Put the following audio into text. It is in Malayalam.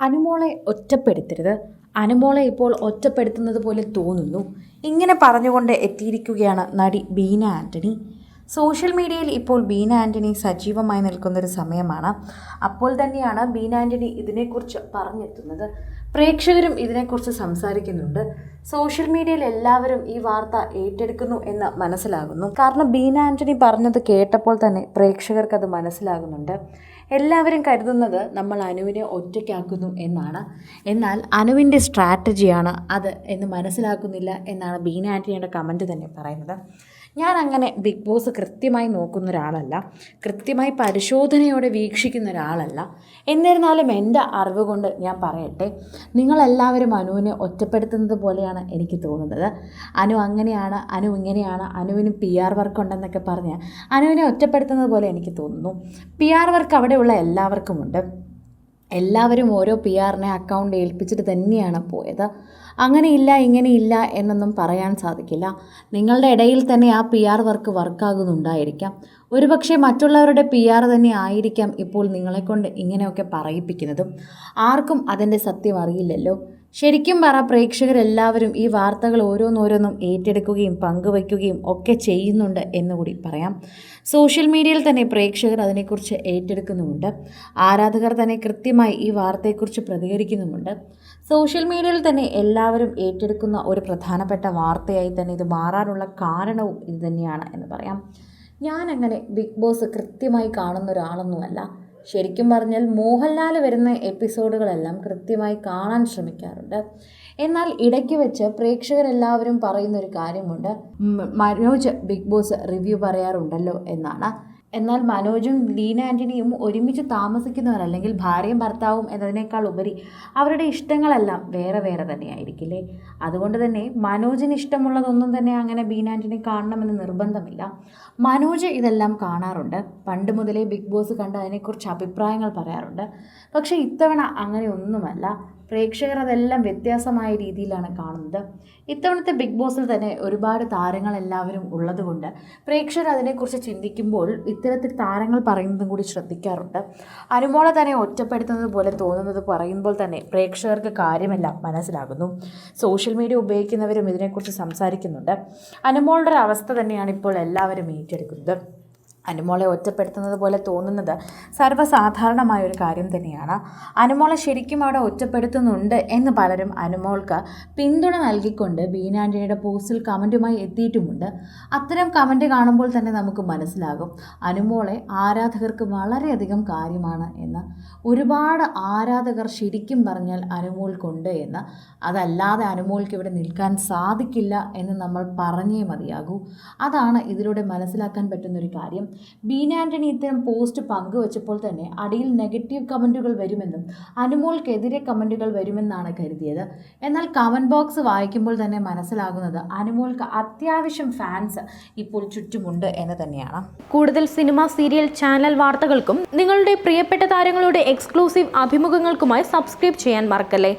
അനുമോളെ ഒറ്റപ്പെടുത്തരുത്. അനുമോളെ ഇപ്പോൾ ഒറ്റപ്പെടുത്തുന്നത് പോലെ തോന്നുന്നു. ഇങ്ങനെ പറഞ്ഞുകൊണ്ട് എത്തിയിരിക്കുകയാണ് നടി ബീന ആന്റണി സോഷ്യൽ മീഡിയയിൽ ഇപ്പോൾ ബീന ആന്റണി സജീവമായി നിൽക്കുന്നൊരു സമയമാണ്. അപ്പോൾ തന്നെയാണ് ബീന ആന്റണി ഇതിനെക്കുറിച്ച് പറഞ്ഞെത്തുന്നത്. പ്രേക്ഷകരും ഇതിനെക്കുറിച്ച് സംസാരിക്കുന്നുണ്ട്. സോഷ്യൽ മീഡിയയിൽ എല്ലാവരും ഈ വാർത്ത ഏറ്റെടുക്കുന്നു എന്ന് മനസ്സിലാകുന്നു. കാരണം ബീന ആന്റണി പറഞ്ഞത് കേട്ടപ്പോൾ തന്നെ പ്രേക്ഷകർക്ക് അത് മനസ്സിലാകുന്നുണ്ട്. എല്ലാവരും കരുതുന്നത് നമ്മൾ അനുവിനെ ഒറ്റയ്ക്കാക്കുന്നു എന്നാണ്. എന്നാൽ അനുവിന്റെ സ്ട്രാറ്റജിയാണ് അത് എന്ന് മനസ്സിലാക്കുന്നില്ല എന്നാണ് ബീന ആന്റണിയുടെ കമന്റ് തന്നെ പറയുന്നത്. ഞാൻ അങ്ങനെ ബിഗ് ബോസ് കൃത്യമായി നോക്കുന്ന ഒരാളല്ല കൃത്യമായി പരിശോധനയോടെ വീക്ഷിക്കുന്ന ഒരാളല്ല എന്നിരുന്നാലും എന്റെ അറിവ് കൊണ്ട് ഞാൻ പറയട്ടെ നിങ്ങളെല്ലാവരും അനുവിനെ ഒറ്റപ്പെടുത്തുന്നത് പോലെയാണ് എനിക്ക് തോന്നുന്നത്. അനു അങ്ങനെയാണ് അനു ഇങ്ങനെയാണ് അനുവിന് പി ആർ വർക്ക് ഉണ്ടെന്നൊക്കെ പറഞ്ഞ് അനുവിനെ ഒറ്റപ്പെടുത്തുന്നത് പോലെ എനിക്ക് തോന്നുന്നു. പി ആർ വർക്ക് അവിടെയുള്ള എല്ലാവർക്കുമുണ്ട്. എല്ലാവരും ഓരോ പി ആറിനെ അക്കൗണ്ട് ഏൽപ്പിച്ചിട്ട് തന്നെയാണ് പോയത്. അങ്ങനെയില്ല ഇങ്ങനെയില്ല എന്നൊന്നും പറയാൻ സാധിക്കില്ല. നിങ്ങളുടെ ഇടയിൽ തന്നെ ആ പി ആർ വർക്ക് വർക്കാകുന്നുണ്ടായിരിക്കാം ഒരുപക്ഷെ മറ്റുള്ളവരുടെ പി ആർ തന്നെ ആയിരിക്കാം ഇപ്പോൾ നിങ്ങളെക്കൊണ്ട് ഇങ്ങനെയൊക്കെ പറയിപ്പിക്കുന്നതും. ആർക്കും അതിന്റെ സത്യം അറിയില്ലല്ലോ. ശരിക്കും പറ പ്രേക്ഷകരെല്ലാവരും ഈ വാർത്തകൾ ഓരോന്നോരോന്നും ഏറ്റെടുക്കുകയും പങ്കുവയ്ക്കുകയും ഒക്കെ ചെയ്യുന്നുണ്ട് എന്നുകൂടി പറയാം. സോഷ്യൽ മീഡിയയിൽ തന്നെ പ്രേക്ഷകർ അതിനെക്കുറിച്ച് ഏറ്റെടുക്കുന്നുമുണ്ട്. ആരാധകർ തന്നെ കൃത്യമായി ഈ വാർത്തയെക്കുറിച്ച് പ്രതികരിക്കുന്നുമുണ്ട്. സോഷ്യൽ മീഡിയയിൽ തന്നെ എല്ലാവരും ഏറ്റെടുക്കുന്ന ഒരു പ്രധാനപ്പെട്ട വാർത്തയായി തന്നെ ഇത് മാറാനുള്ള കാരണവും ഇത് തന്നെയാണ് എന്ന് പറയാം. ഞാനങ്ങനെ ബിഗ് ബോസ് കൃത്യമായി കാണുന്ന ഒരാളൊന്നുമല്ല ശരിക്കും പറഞ്ഞാൽ മോഹൻലാൽ വരുന്ന എപ്പിസോഡുകളെല്ലാം കൃത്യമായി കാണാൻ ശ്രമിക്കാറുണ്ട്. എന്നാൽ ഇടയ്ക്ക് വെച്ച് പ്രേക്ഷകരെല്ലാവരും പറയുന്നൊരു കാര്യമുണ്ട്. മനോജ് ബിഗ് ബോസ് റിവ്യൂ പറയാറുണ്ടല്ലോ എന്നാണ്. എന്നാൽ മനോജും ലീന ആന്റണിയും ഒരുമിച്ച് താമസിക്കുന്നവർ അല്ലെങ്കിൽ ഭാര്യയും ഭർത്താവും എന്നതിനേക്കാൾ ഉപരി അവരുടെ ഇഷ്ടങ്ങളെല്ലാം വേറെ വേറെ തന്നെയായിരിക്കില്ലേ? അതുകൊണ്ട് തന്നെ മനോജിന് ഇഷ്ടമുള്ളതൊന്നും തന്നെ അങ്ങനെ ബീന ആന്റണി കാണണമെന്ന് നിർബന്ധമില്ല. മനോജ് ഇതെല്ലാം കാണാറുണ്ട്. പണ്ട് മുതലേ ബിഗ് ബോസ് കണ്ട് അതിനെക്കുറിച്ച് അഭിപ്രായങ്ങൾ പറയാറുണ്ട്. പക്ഷേ ഇത്തവണ അങ്ങനെ ഒന്നുമല്ല പ്രേക്ഷകർ അതെല്ലാം വ്യത്യാസമായ രീതിയിലാണ് കാണുന്നത്. ഇത്തവണത്തെ ബിഗ് ബോസിൽ തന്നെ ഒരുപാട് താരങ്ങൾ എല്ലാവരും ഉള്ളതുകൊണ്ട് പ്രേക്ഷകർ അതിനെക്കുറിച്ച് ചിന്തിക്കുമ്പോൾ ഇത്തരത്തിൽ താരങ്ങൾ പറയുന്നതും കൂടി ശ്രദ്ധിക്കാറുണ്ട്. അനുമോളെ തന്നെ ഒറ്റപ്പെടുത്തുന്നത് പോലെ തോന്നുന്നത് പറയുമ്പോൾ തന്നെ പ്രേക്ഷകർക്ക് കാര്യമെല്ലാം മനസ്സിലാകുന്നു. സോഷ്യൽ മീഡിയ ഉപയോഗിക്കുന്നവരും ഇതിനെക്കുറിച്ച് സംസാരിക്കുന്നുണ്ട്. അനുമോളുടെ ഒരു അവസ്ഥ തന്നെയാണ് ഇപ്പോൾ എല്ലാവരും ഏറ്റെടുക്കുന്നത്. അനുമോളെ ഒറ്റപ്പെടുത്തുന്നത് പോലെ തോന്നുന്നത് സർവസാധാരണമായ ഒരു കാര്യം തന്നെയാണ്. അനുമോളെ ശരിക്കും അവിടെ ഒറ്റപ്പെടുത്തുന്നുണ്ട് എന്ന് പലരും അനുമോൾക്ക് പിന്തുണ നൽകിക്കൊണ്ട് ബീനാന്റണിയുടെ പോസ്റ്റിൽ കമന്റുമായി എത്തിയിട്ടുമുണ്ട്. അത്തരം കമന്റ് കാണുമ്പോൾ തന്നെ നമുക്ക് മനസ്സിലാകും അനുമോളെ ആരാധകർക്ക് വളരെയധികം കാര്യമാണ് എന്ന്. ഒരുപാട് ആരാധകർ ശരിക്കും പറഞ്ഞാൽ അനുമോൾക്കുണ്ട് എന്ന്. അതല്ലാതെ അനുമോൾക്ക് ഇവിടെ നിൽക്കാൻ സാധിക്കില്ല എന്ന് നമ്മൾ പറഞ്ഞേ മതിയാകൂ. അതാണ് ഇതിലൂടെ മനസ്സിലാക്കാൻ പറ്റുന്നൊരു കാര്യം. ബീന ആന്റണി ഇത്തരം പോസ്റ്റ് പങ്കുവച്ചപ്പോൾ തന്നെ അടിയിൽ നെഗറ്റീവ് കമന്റുകൾ വരുമെന്നും അനുമോൾക്കെതിരെ കമന്റുകൾ വരുമെന്നാണ് കരുതിയത്. എന്നാൽ കമന്റ് ബോക്സ് വായിക്കുമ്പോൾ തന്നെ മനസ്സിലാകുന്നത് അനുമോൾക്ക് അത്യാവശ്യം ഫാൻസ് ഇപ്പോൾ ചുറ്റുമുണ്ട് എന്ന് തന്നെയാണ്. കൂടുതൽ സിനിമ സീരിയൽ ചാനൽ വാർത്തകൾക്കും നിങ്ങളുടെ പ്രിയപ്പെട്ട താരങ്ങളുടെ എക്സ്ക്ലൂസീവ് അഭിമുഖങ്ങൾക്കുമായി സബ്സ്ക്രൈബ് ചെയ്യാൻ മറക്കല്ലേ?